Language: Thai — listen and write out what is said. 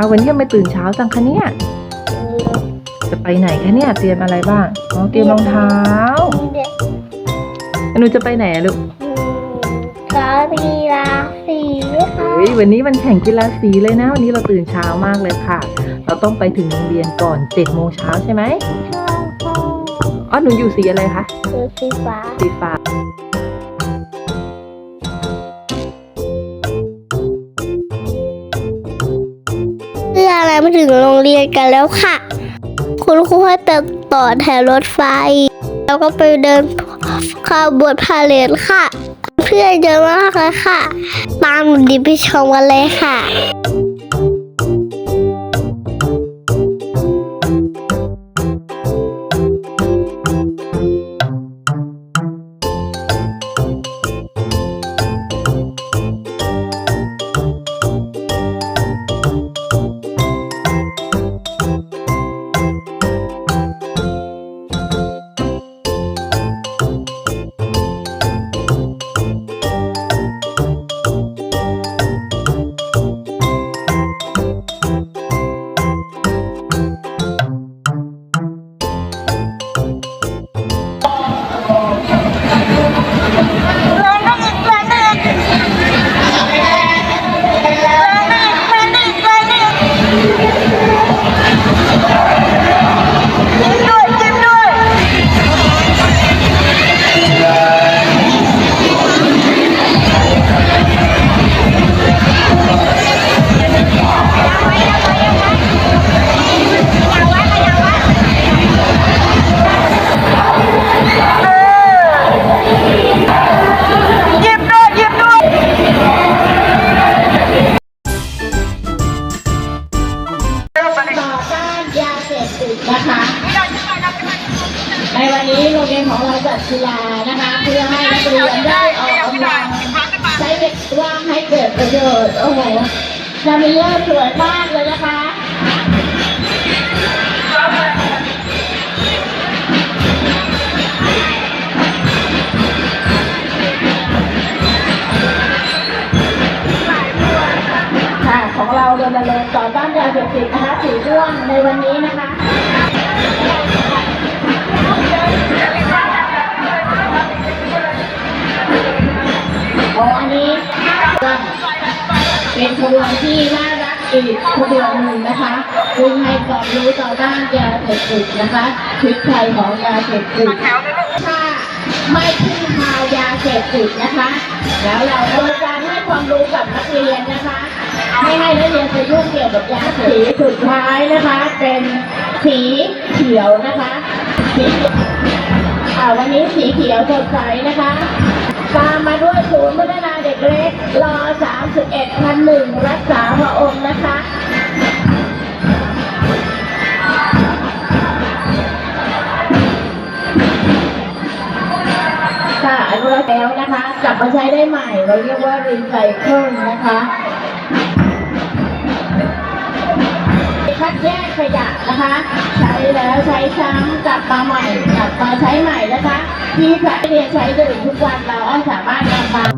เอาวันนี้ทำไมตื่นเช้าจังคะเนี่ย จะไปไหนคะเนี่ย เตรียมอะไรบ้างอ๋อเตรียมรองเท้าเด็กหนูจะไปไหนอะลูกกาลีลาสีค่ะเฮ้ยวันนี้มันแข่งกีฬาสีเลยนะ วันนี้เราตื่นเช้ามากเลยค่ะ เราต้องไปถึงโรงเรียนก่อน7จ็ดโมงเช้าใช่ไหมชอบห้องอ๋อหนูอยู่สีอะไรคะคือสีฟ้าสีฟ้า มาถึงโรงเรียนกันแล้วค่ะ คุณครูให้เติมต่อแถวรถไฟ แล้วก็ไปเดินขบวนพาเลทค่ะ เพื่อนเยอะมากเลยค่ะ ตามดีไปชมกันเลยค่ะ รงเรียนของเราจัดกีฬานะคะ เพื่อให้นักเรียนได้ออกกำลังใช้เด็กว่างให้เกิดประโยชน์โอ้โหนามิเลอร์สวยมากเลยนะคะค่ะของเราเรณรงค์ต่อต้านยาเสพติดนะคะสีม่วงในวันนี้นะคะ ที่น่ารักอีกขบวนหนึ่งนะคะซึ่งให้ความรู้ต่อด้านยาเสพติดนะคะพิษภัยของยาเสพติดถ้าไม่พึ่งพายาเสพติดนะคะ แล้วเราโดยการให้ความรู้กับนักเรียนนะคะไม่ให้นักเรียนไปยุ่งเกี่ยวกับยาเสพติดสีสุดท้ายนะคะ เป็นสีเขียวนะคะสีอ่าวันนี้สีเขียวสดใสนะคะ ตามมาด้วยศูนย์พัฒนาเด็กเล็กรอ31พันหนึ่งรักษาพระองค์นะคะค่ะอนุรักษ์แล้วนะคะ กลับมาใช้ได้ใหม่ เราเรียกว่ารีไซเคิลนะคะ ดแยกขยะนะคะ ใช้แล้วใช้ซ้ำกลับมาใหม่กลับมาใช้ใหม่นะคะ ที่พระเรียนใช้ดื่มทุกวันเราสามารถนำมา